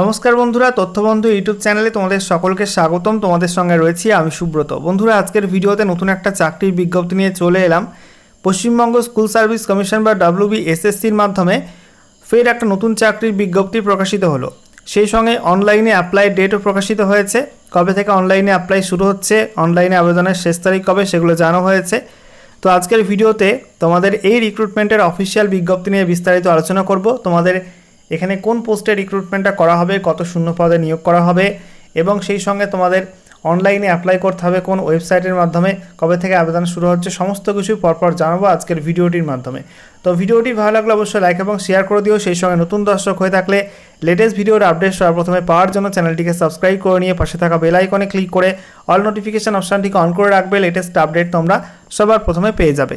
নমস্কার বন্ধুরা, তথ্যবন্ধু ইউটিউব চ্যানেলে তোমাদের সকলকে স্বাগতম। তোমাদের সঙ্গে রয়েছি আমি সুব্রত। বন্ধুরা, আজকের ভিডিওতে নতুন একটা চাকরির বিজ্ঞপ্তি নিয়ে চলে এলাম। পশ্চিমবঙ্গ স্কুল সার্ভিস কমিশন বা ডাব্লিউবি এসএসসির মাধ্যমে ফের একটা নতুন চাকরির বিজ্ঞপ্তি প্রকাশিত হলো। সেই সঙ্গে অনলাইনে অ্যাপ্লাই ডেটও প্রকাশিত হয়েছে। কবে থেকে অনলাইনে অ্যাপ্লাই শুরু হচ্ছে, অনলাইনে আবেদনের শেষ তারিখ কবে সেগুলো জানানো হয়েছে। তো আজকের ভিডিওতে তোমাদের এই রিক্রুটমেন্টের অফিসিয়াল বিজ্ঞপ্তি নিয়ে বিস্তারিত আলোচনা করব। তোমাদের এখানে কোন পোস্টে রিক্রুটমেন্টটা করা হবে, কত শূন্য পদে নিয়োগ করা হবে এবং সেই সঙ্গে তোমাদের অনলাইনে অ্যাপ্লাই করতে হবে কোন ওয়েবসাইটের মাধ্যমে, কবে থেকে আবেদন শুরু হচ্ছে, সমস্ত কিছু পরপর জানাব আজকের ভিডিওটির মাধ্যমে। তো ভিডিওটি ভালো লাগলে অবশ্যই লাইক এবং শেয়ার করে দিও, সেই সঙ্গে নতুন দর্শক হয়ে থাকলে লেটেস্ট ভিডিওর আপডেট সবার প্রথমে পাওয়ার জন্য চ্যানেলটিকে সাবস্ক্রাইব করে নিয়ে পাশে থাকা বেল আইকনে ক্লিক করে অল নোটিফিকেশান অপশানটিকে অন করে রাখবে লেটেস্ট আপডেট তোমরা সবার প্রথমে পেয়ে যাবে।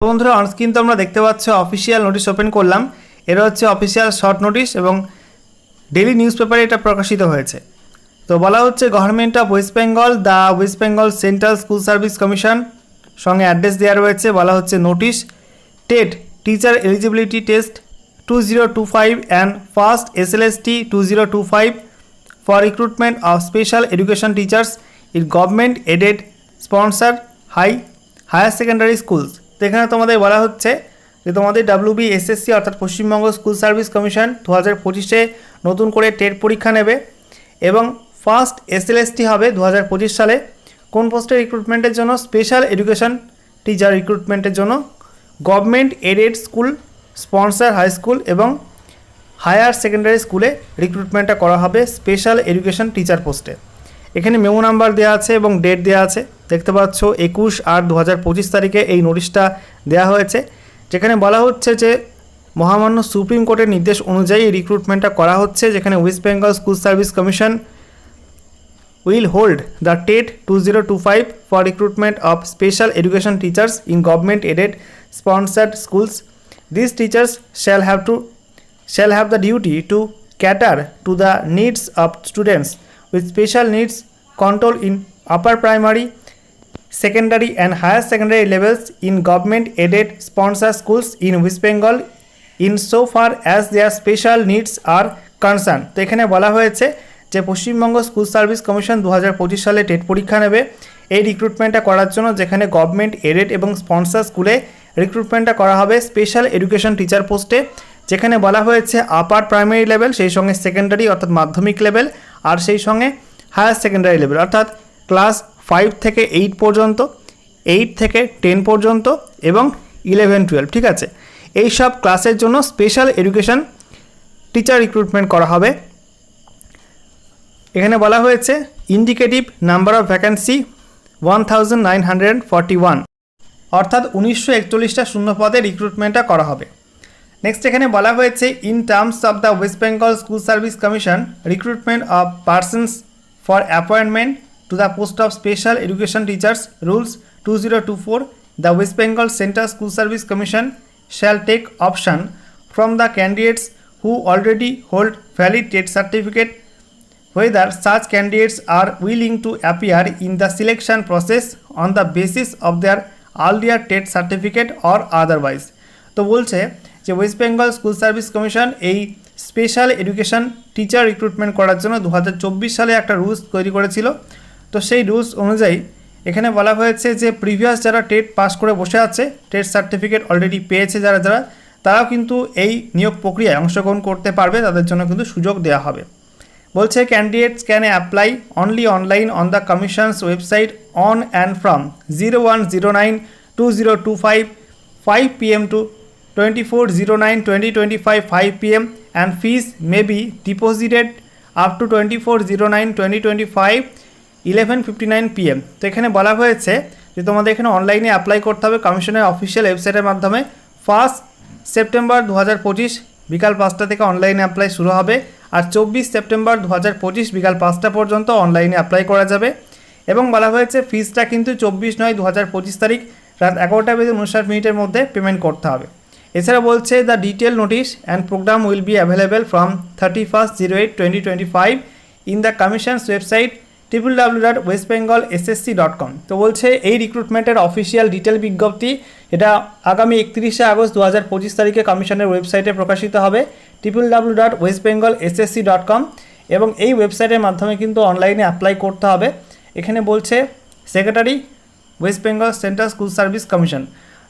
বন্ধুরা অনস্ক্রিন তোমরা দেখতে পাচ্ছ অফিসিয়াল নোটিশ ওপেন করলাম। এটা হচ্ছে অফিসিয়াল শর্ট নোটিশ এবং ডেলি নিউজ পেপারে এটা প্রকাশিত হয়েছে। তো বলা হচ্ছে government of West Bengal the West Bengal central school service commission সঙ্গে অ্যাড্রেস দেওয়া রয়েছে, বলা হচ্ছে notice TET teacher eligibility test two zero two five and first S L S T two zero two five for recruitment of special education teachers in government aided sponsor high higher secondary schools তো এখানে তোমাদের বলা হচ্ছে যে তোমাদের WB SSC অর্থাৎ Paschimbanga school service commission দু হাজার পঁচিশে নতুন করে টেট পরীক্ষা নেবে এবং ফার্স্ট এসএলএসটি হবে দু হাজার পঁচিশ সালে। কোন পোস্টে রিক্রুটমেন্টের জন্য? স্পেশাল এডুকেশন টিচার রিক্রুটমেন্টের জন্য। Government aided school sponsor high school এবং হায়ার সেকেন্ডারি স্কুলে রিক্রুটমেন্টটা করা হবে স্পেশাল এডুকেশন টিচার পোস্টে এখানে মেমো নাম্বার দেওয়া আছে এবং ডেট দেওয়া আছে। দেখতে পাচ্ছ একুশ আট দু হাজার পঁচিশ তারিখে এই নোটিশটা দেওয়া হয়েছে। যেখানে বলা হচ্ছে যে মহামান্য সুপ্রিম কোর্টের নির্দেশ অনুযায়ী রিক্রুটমেন্টটা করা হচ্ছে, যেখানে West Bengal school service commission will hold the TET two zero two five for recruitment of special education teachers in government aided sponsored schools this teachers shall have to shall have the duty to cater to the needs of students with special needs control in upper primary secondary and higher secondary levels in government aided sponsor schools in West Bengal far as their special needs are concerned. তো এখানে বলা হয়েছে যে Paschimbanga school service commission দু হাজার পঁচিশ সালে TET পরীক্ষা নেবে এই রিক্রুটমেন্টটা করার জন্য যেখানে গভর্নমেন্ট এডেড এবং স্পন্সার স্কুলে রিক্রুটমেন্টটা করা হবে স্পেশাল এডুকেশন টিচার পোস্টে যেখানে বলা হয়েছে আপার প্রাইমারি লেভেল সেই সঙ্গে সেকেন্ডারি অর্থাৎ মাধ্যমিক লেভেল আর সেই সঙ্গে হায়ার সেকেন্ডারি লেভেল অর্থাৎ ক্লাস ফাইভ থেকে এইট পর্যন্ত এইট থেকে টেন পর্যন্ত এবং ইলেভেন টুয়েলভ ঠিক আছে? এই সব ক্লাসের জন্য স্পেশাল এডুকেশন টিচার রিক্রুটমেন্ট করা হবে। এখানে বলা হয়েছে indicative number of vacancy one thousand nine hundred one অর্থাৎ উনিশশো একচল্লিশটা শূন্য পদে রিক্রুটমেন্টটা করা হবে। নেক্সট এখানে বলা হয়েছে in terms of the West Bengal school service commission recruitment of persons for appointment of special education teachers rules two zero two four the West Bengal central school service commission shall take option from the candidates who already hold valid TET certificate whether such candidates are willing to appear in the selection process on the basis of their earlier TET certificate or otherwise তো বলছে যে West Bengal school service commission এই special education teacher recruitment করার জন্য দু হাজার চব্বিশ সালে একটা রুলস তৈরি করেছিল তো সেই রুলস অনুযায়ী এখানে বলা হয়েছে যে প্রিভিয়াস যারা টেট পাস করে বসে আছে, টেট সার্টিফিকেট অলরেডি পেয়েছে যারা যারা, তারাও কিন্তু এই নিয়োগ প্রক্রিয়ায় অংশগ্রহণ করতে পারবে, তাদের জন্য কিন্তু সুযোগ দেওয়া হবে। বলছে candidates can apply only online on the commission's website on and from zero one zero nine two zero two five five P M to twenty four zero nine twenty twenty five five P M and fees may be deposited up to twenty four zero nine twenty twenty five eleven fifty nine PM তো এখানে বলা হয়েছে যে তোমাদের এখানে অনলাইনে apply করতে হবে কমিশনের অফিসিয়াল ওয়েবসাইটের মাধ্যমে। ফার্স্ট সেপ্টেম্বর দু হাজার পঁচিশ বিকাল পাঁচটা থেকে অনলাইনে অ্যাপ্লাই শুরু হবে আর চব্বিশ সেপ্টেম্বর দু হাজার পঁচিশ বিকাল পাঁচটা পর্যন্ত অনলাইনে অ্যাপ্লাই করা যাবে। এবং বলা হয়েছে ফিজটা কিন্তু চব্বিশ নয় দু হাজার পঁচিশ তারিখ রাত এগারোটা বেজে উনষাট মিনিটের মধ্যে পেমেন্ট করতে হবে। এছাড়া বলছে the detail notice and programme will be available from thirty first zero eight twenty twenty five in the commission's website triple W dot West Bengal SSC dot com তো বলছে, এই রিক্রুটমেন্টের অফিসিয়াল ডিটেল বিজ্ঞপ্তি, এটা আগামী একত্রিশে আগস্ট দু হাজার পঁচিশ তারিখে কমিশনের ওয়েবসাইটে প্রকাশিত হবে triple W dot West Bengal SSC dot com এবং এই ওয়েবসাইটের মাধ্যমে কিন্তু অনলাইনে অ্যাপ্লাই করতে হবে। এখানে বলছে secretary West Bengal central school service commission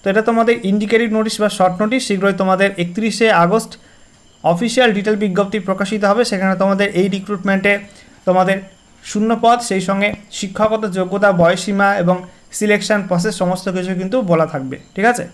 তো এটা তোমাদের ইন্ডিকেটিভ নোটিশ বা শর্ট নোটিশ শীঘ্রই তোমাদের একত্রিশে আগস্ট অফিসিয়াল ডিটেল বিজ্ঞপ্তি প্রকাশিত হবে। সেখানে তোমাদের এই রিক্রুটমেন্টে তোমাদের শূন্য পদ সেই সঙ্গে শিক্ষাগত যোগ্যতা বয়সীমা এবং সিলেকশন প্রসেস সমস্ত কিছু কিন্তু বলা থাকবে, ঠিক আছে?